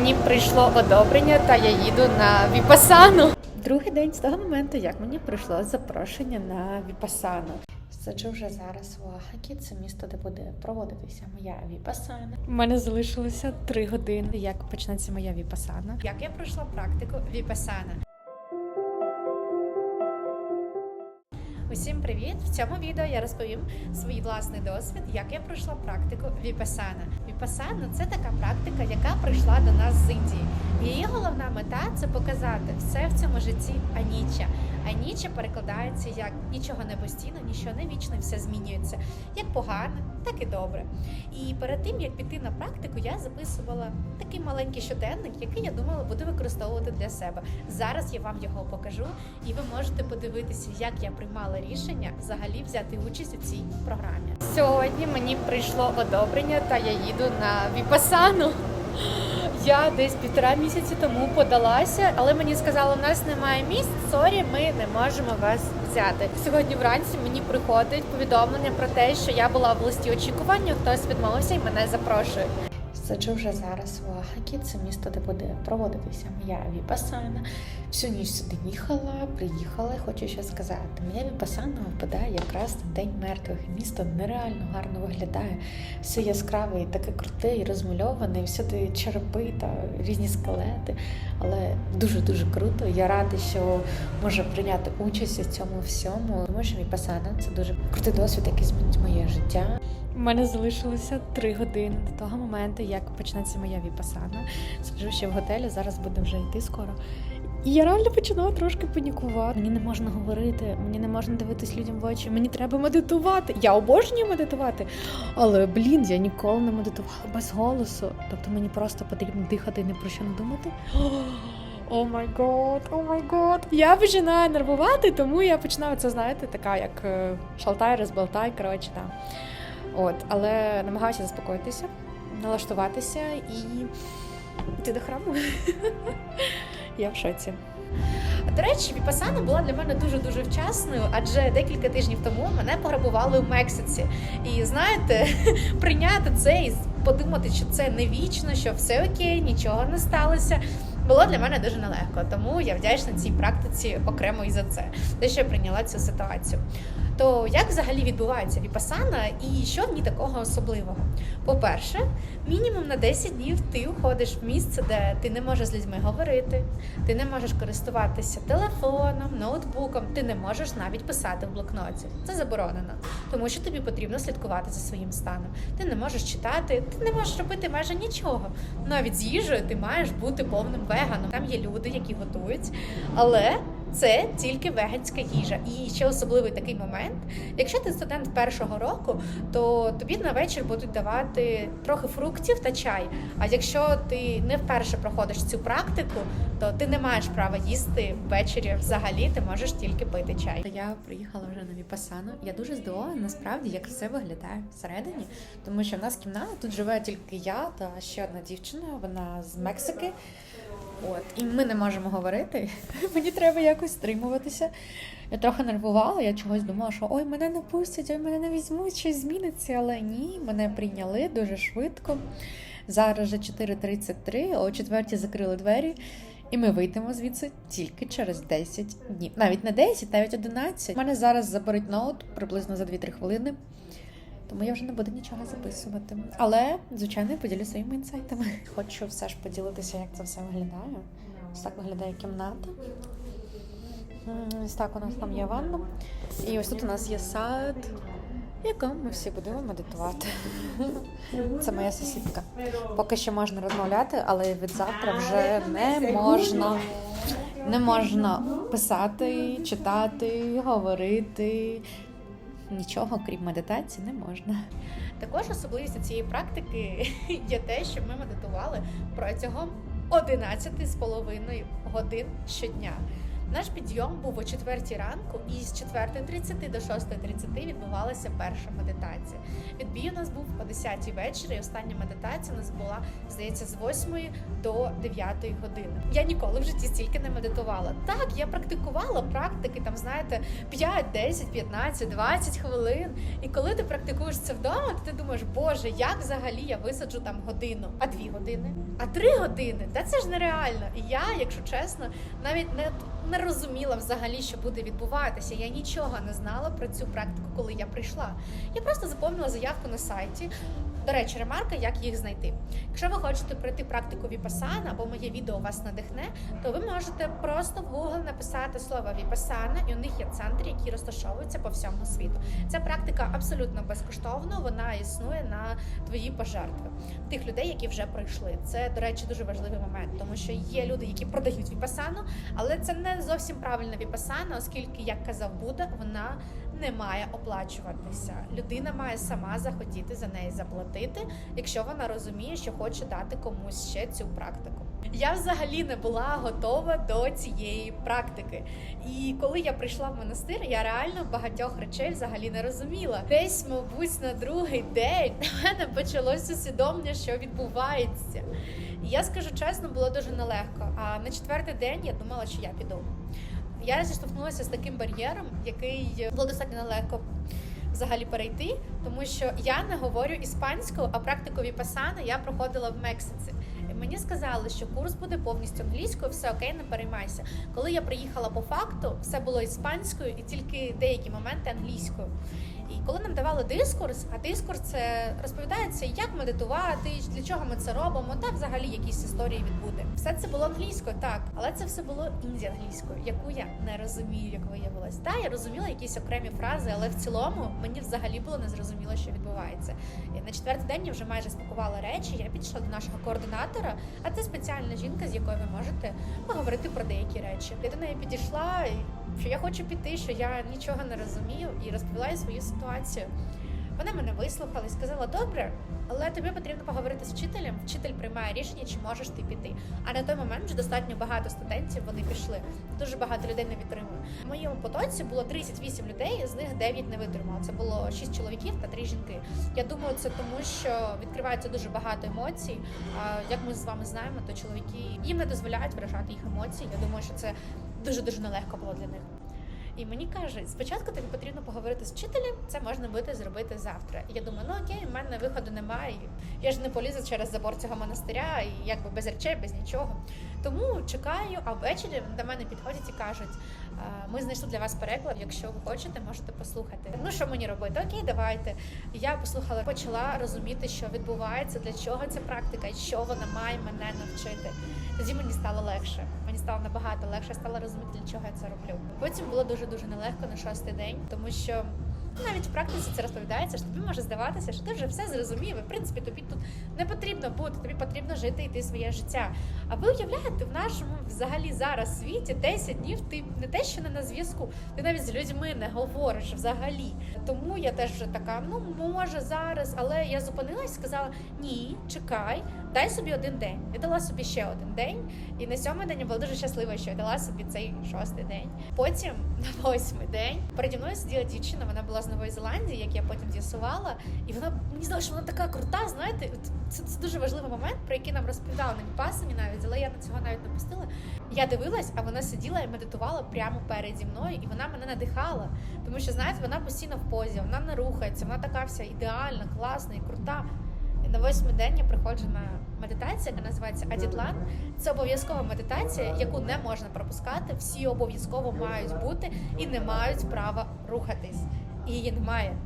мені прийшло одобрення, та я їду на Віпасану. Другий день з того моменту, як мені прийшло запрошення на Віпасану. Сиджу вже зараз в Оахакі, це місто, де буде проводитися моя віпасана. У мене залишилося три години, як почнеться моя віпасана. Як я пройшла практику віпасана. Усім привіт! В цьому відео я розповім свій власний досвід, як я пройшла практику Віпасана. Віпасана це така практика, яка прийшла до нас з Індії. Її головна мета це показати все в цьому житті аніча. Аніча перекладається як нічого не постійно, нічого не вічно, все змінюється, як погане, так і добре. І перед тим як піти на практику, я записувала такий маленький щоденник, який я думала буду використовувати для себе. Зараз я вам його покажу, і ви можете подивитися, як я приймала рішення взагалі взяти участь у цій програмі. Сьогодні мені прийшло одобрення, та я їду на віпасану. Я десь півтора місяці тому подалася, але мені сказали, у нас немає місць. Сорі, ми не можемо вас взяти. Сьогодні вранці мені приходить повідомлення про те, що я була в листі очікування. Хтось відмовився і мене запрошує. Сиджу вже зараз в Оахакі, це місто, де буде проводитися моя віпасана. Всю ніч сюди їхала, приїхала. Хочу ще сказати, моя віпасана випадає якраз на день мертвих. Місто нереально гарно виглядає. Все яскраве і таке круте, і розмальоване, і всюди черепи та різні скелети. Але дуже дуже круто. Я рада, що можу прийняти участь у цьому всьому. Тому що віпасана це дуже крутий досвід, який змінить моє життя. У мене залишилося три години до того моменту, як почнеться моя віпасана. Сиджу ще в готелі, зараз буду вже йти скоро. І я реально починала трошки панікувати. Мені не можна говорити, мені не можна дивитись людям в очі. Мені треба медитувати. Я обожнюю медитувати. Але блін, я ніколи не медитувала без голосу. Тобто мені просто потрібно дихати і ні про що не думати. О май год, о май год. Я починаю нервувати, тому я починаю це, знаєте, така як е, шалтай, розбалтай, коротше, там. От, але намагаюся заспокоїтися, налаштуватися і йти до храму. Я в шоці. До речі, Віпасана була для мене дуже дуже вчасною, адже декілька тижнів тому мене пограбували в Мексиці. І знаєте, прийняти це і подумати, що це не вічно, що все окей, нічого не сталося. Було для мене дуже нелегко, тому я вдячна цій практиці окремо і за це, те, що я прийняла цю ситуацію. То як взагалі відбувається віпасана і що в ній такого особливого? По-перше, мінімум на 10 днів ти уходиш в місце, де ти не можеш з людьми говорити, ти не можеш користуватися телефоном, ноутбуком, ти не можеш навіть писати в блокноті. Це заборонено, тому що тобі потрібно слідкувати за своїм станом. Ти не можеш читати, ти не можеш робити майже нічого. Навіть з їжею ти маєш бути повним веганом. Там є люди, які готують, але це тільки веганська їжа. І ще особливий такий момент. Якщо ти студент першого року, то тобі на вечір будуть давати трохи фруктів та чай. А якщо ти не вперше проходиш цю практику, то ти не маєш права їсти ввечері взагалі, ти можеш тільки пити чай. Я приїхала вже на Віпасану. Я дуже здивована, насправді, як все виглядає всередині, тому що в нас кімната тут живе тільки я та ще одна дівчина, вона з Мексики. От, і ми не можемо говорити. Мені треба якось стримуватися. Я трохи нервувала, я чогось думала, що ой, мене не пустять, ой, мене не візьмуть, щось зміниться, але ні, мене прийняли дуже швидко. Зараз вже 4.33, о 4 закрили двері, і ми вийдемо звідси тільки через 10 днів. Навіть не 10, навіть 11. У мене зараз заберуть ноут приблизно за 2-3 хвилини. Тому я вже не буду нічого записувати. Але, звичайно, я поділю своїми інсайтами. Хочу все ж поділитися, як це все виглядає. Ось так виглядає кімната. Ось так у нас там є ванна. І ось тут у нас є сад, в якому ми всі будемо медитувати. Це моя сусідка. Поки що можна розмовляти, але від завтра вже не можна. Не можна писати, читати, говорити. Нічого, крім медитації, не можна. Також особливістю цієї практики є те, що ми медитували протягом 11 з половиною годин щодня. Наш підйом був о 4 ранку, і з 4.30 до 6.30 відбувалася перша медитація. Відбій у нас був о 10 вечора, і остання медитація у нас була, здається, з 8 до 9 години. Я ніколи в житті стільки не медитувала. Так, я практикувала практики, там знаєте, 5, 10, 15, 20 хвилин. І коли ти практикуєш це вдома, то ти думаєш, боже, як взагалі я висаджу там годину, а дві години, а три години. Та це ж нереально. І я, якщо чесно, навіть не, не розуміла взагалі, що буде відбуватися. Я нічого не знала про цю практику, коли я прийшла. Я просто заповнила заявку на сайті. До речі, ремарка, як їх знайти. Якщо ви хочете пройти практику Віпасана або моє відео вас надихне, то ви можете просто в Google написати слово Віпасана, і у них є центри, які розташовуються по всьому світу. Ця практика абсолютно безкоштовна, вона існує на твої пожертви тих людей, які вже пройшли. Це, до речі, дуже важливий момент, тому що є люди, які продають Віпасану, але це не зовсім правильна Віпасана, оскільки, як казав Будда, вона не має оплачуватися. Людина має сама захотіти за неї заплатити, якщо вона розуміє, що хоче дати комусь ще цю практику. Я взагалі не була готова до цієї практики. І коли я прийшла в монастир, я реально багатьох речей взагалі не розуміла. Десь, мабуть, на другий день на мене почалося усвідомлення, що відбувається. І я скажу чесно, було дуже нелегко. А на четвертий день я думала, що я піду. Я зіштовхнулася з таким бар'єром, який було достатньо нелегко взагалі перейти, тому що я не говорю іспанською, а практику віпасана я проходила в Мексиці. Мені сказали, що курс буде повністю англійською, все окей, не переймайся. Коли я приїхала по факту, все було іспанською і тільки деякі моменти англійською. І коли нам давали дискурс, а дискурс це розповідається, як медитувати, для чого ми це робимо, та взагалі якісь історії відбуде. Все це було англійською, так, але це все було інді англійською, яку я не розумію, як виявилось. Та я розуміла якісь окремі фрази, але в цілому мені взагалі було незрозуміло, що відбувається. І на четвертий день я вже майже спакувала речі. Я підійшла до нашого координатора, а це спеціальна жінка, з якою ви можете поговорити про деякі речі. Я до неї підійшла і що я хочу піти, що я нічого не розумію, і розповіла їй свою ситуацію. Вона мене вислухала і сказала: добре, але тобі потрібно поговорити з вчителем. Вчитель приймає рішення, чи можеш ти піти. А на той момент вже достатньо багато студентів вони пішли. Дуже багато людей не витримує. В моєму потоці було 38 людей, з них 9 не витримало. Це було 6 чоловіків та 3 жінки. Я думаю, це тому, що відкривається дуже багато емоцій. А як ми з вами знаємо, то чоловіки їм не дозволяють виражати їх емоції. Я думаю, що це дуже дуже нелегко було для них. І мені кажуть, спочатку тобі потрібно поговорити з вчителем, це можна буде зробити завтра. І я думаю, ну окей, в мене виходу немає. Я ж не полізу через забор цього монастиря, і якби без речей, без нічого. Тому чекаю, а ввечері до мене підходять і кажуть: ми знайшли для вас переклад. Якщо ви хочете, можете послухати. Ну що мені робити? Окей, давайте. Я послухала, почала розуміти, що відбувається, для чого ця практика, і що вона має мене навчити. Тоді мені стало легше. Мені стало набагато легше, я стала розуміти, для чого я це роблю. Потім було дуже дуже нелегко на шостий день, тому що. Навіть в практиці це розповідається, що тобі може здаватися, що ти вже все зрозумів. І в принципі тобі тут не потрібно бути, тобі потрібно жити і йти своє життя. А ви уявляєте, в нашому взагалі зараз світі 10 днів ти не те, що не на зв'язку, ти навіть з людьми не говориш взагалі. Тому я теж вже така, ну може зараз, але я зупинилась і сказала: ні, чекай, дай собі один день. Я дала собі ще один день, і на сьомий день я була дуже щаслива, що я дала собі цей шостий день. Потім на восьмий день переді мною сиділа дівчина, вона була з Нової Зеландії, як я потім з'ясувала, і вона мені здалося, що вона така крута. Знаєте, це, це дуже важливий момент, про який нам розповідали на Віпасані навіть, але я на цього навіть не пустила. Я дивилась, а вона сиділа і медитувала прямо переді мною, і вона мене надихала. Тому що знаєте, вона постійно в позі, вона не рухається, вона така вся ідеальна, класна і крута. На восьмий день я приходжу на медитацію, яка називається Адітлан. Це обов'язкова медитація, яку не можна пропускати. Всі обов'язково мають бути і не мають права рухатись. І її немає.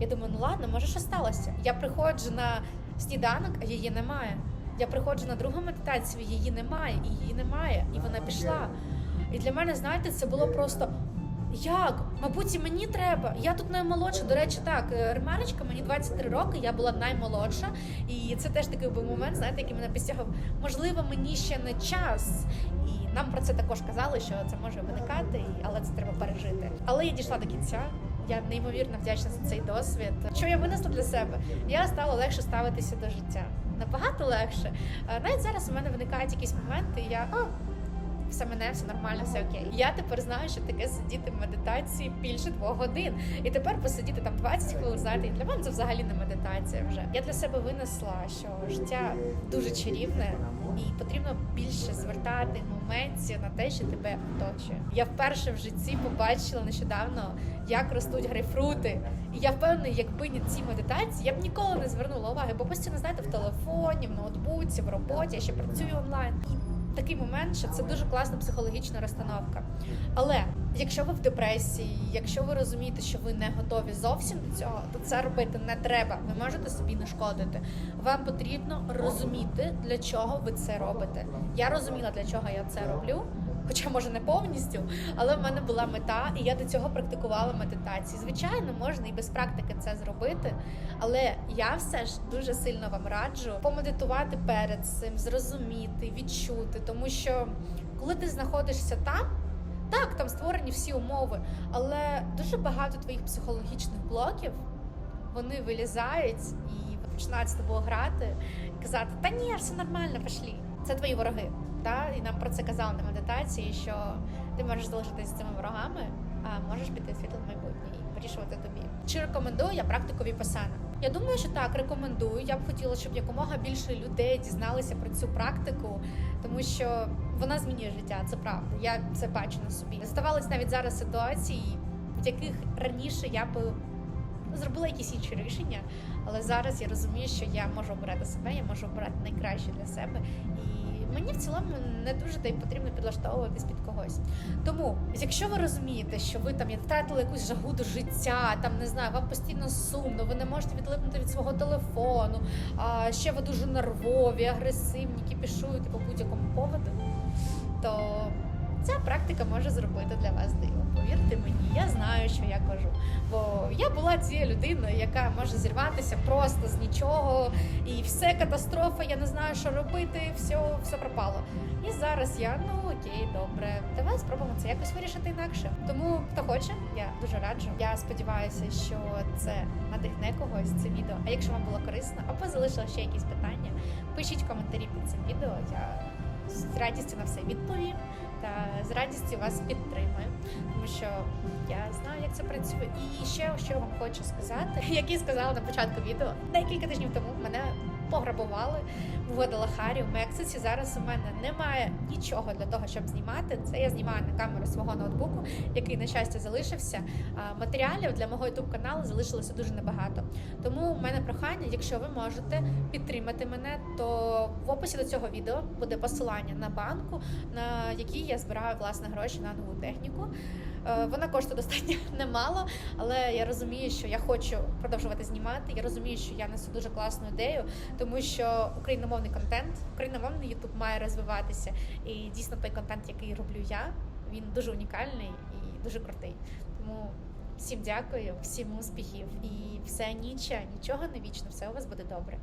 Я думаю, ну ладно, може, що сталося. Я приходжу на сніданок, а її немає. Я приходжу на другу медитацію, її немає, і її немає, і вона пішла. І для мене, знаєте, це було просто. Як? Мабуть, і мені треба. Я тут наймолодша. До речі, так, е, ремарочка, мені 23 роки, я була наймолодша. І це теж такий був момент, знаєте, який мене підстягав. Можливо, мені ще не час. І нам про це також казали, що це може виникати, але це треба пережити. Але я дійшла до кінця. Я неймовірно вдячна за цей досвід. Що я винесла для себе? Я стала легше ставитися до життя. Набагато легше. Е, Навіть зараз у мене виникають якісь моменти, і я. Все мене, все нормально, все окей. Я тепер знаю, що таке сидіти в медитації більше двох годин. І тепер посидіти там 20 хвилин, знаєте, для мене це взагалі не медитація вже. Я для себе винесла, що життя дуже чарівне і потрібно більше звертати моментів на те, що тебе оточує. Я вперше в житті побачила нещодавно, як ростуть грейпфрути. І я впевнена, якби не ці медитації, я б ніколи не звернула уваги, бо постійно знаєте в телефоні, в ноутбуці, в роботі, я ще працюю онлайн. І такий момент, що це дуже класна психологічна розстановка. Але якщо ви в депресії, якщо ви розумієте, що ви не готові зовсім до цього, то це робити не треба. Ви можете собі не шкодити. Вам потрібно розуміти, для чого ви це робите. Я розуміла, для чого я це роблю. Хоча може не повністю, але в мене була мета, і я до цього практикувала медитації. Звичайно, можна і без практики це зробити, але я все ж дуже сильно вам раджу помедитувати перед цим, зрозуміти, відчути, тому що коли ти знаходишся там. Так, там створені всі умови, але дуже багато твоїх психологічних блоків вони вилізають і починають з тобою грати і казати: Та ні, все нормально, пошлі. Це твої вороги. Та? І нам про це казали на медитації, що ти можеш залишитися з цими ворогами, а можеш піти в світле майбутнє і вирішувати тобі. Чи рекомендую я практику Віпасана? Я думаю, що так, рекомендую. Я б хотіла, щоб якомога більше людей дізналися про цю практику, тому що вона змінює життя, це правда. Я це бачу на собі. Ставались навіть зараз ситуації, в яких раніше я би зробила якісь інші рішення, але зараз я розумію, що я можу обирати себе, я можу обирати найкраще для себе. І мені в цілому не дуже та й потрібно підлаштовуватись під когось. Тому, якщо ви розумієте, що ви там втратили якусь жагу до життя, там не знаю, вам постійно сумно, ви не можете відлипнути від свого телефону, а ще ви дуже нервові, агресивні, кіпішуєте по будь-якому поводу, то ця практика може зробити для вас диво. Повірте мені, я знаю, що я кажу. Бо я була цією людиною, яка може зірватися просто з нічого, і все катастрофа, я не знаю, що робити, все, все пропало. І зараз я ну окей, добре, давай спробуємо це якось вирішити інакше. Тому хто хоче, я дуже раджу. Я сподіваюся, що це надихне когось це відео. А якщо вам було корисно, або залишила ще якісь питання, пишіть коментарі під цим відео. Я з радістю на все відповім та з радістю вас підтримую, тому що я знаю, як це працює. І ще що вам хочу сказати, як і сказала на початку відео, декілька тижнів тому мене пограбували в Гвадалахарі, в Мексиці. Зараз у мене немає нічого для того, щоб знімати. Це я знімаю на камеру свого ноутбуку, який на щастя залишився. Матеріалів для мого youtube каналу залишилося дуже небагато. Тому у мене прохання, якщо ви можете підтримати мене, то в описі до цього відео буде посилання на банку, на якій я збираю власне гроші на нову техніку. Е, Вона коштує достатньо немало, але я розумію, що я хочу продовжувати знімати. Я розумію, що я несу дуже класну ідею, тому що україномовний контент, україномовний Ютуб має розвиватися. І дійсно той контент, який роблю я, він дуже унікальний і дуже крутий. Тому всім дякую, всім успіхів і все ніче, нічого не вічно, все у вас буде добре.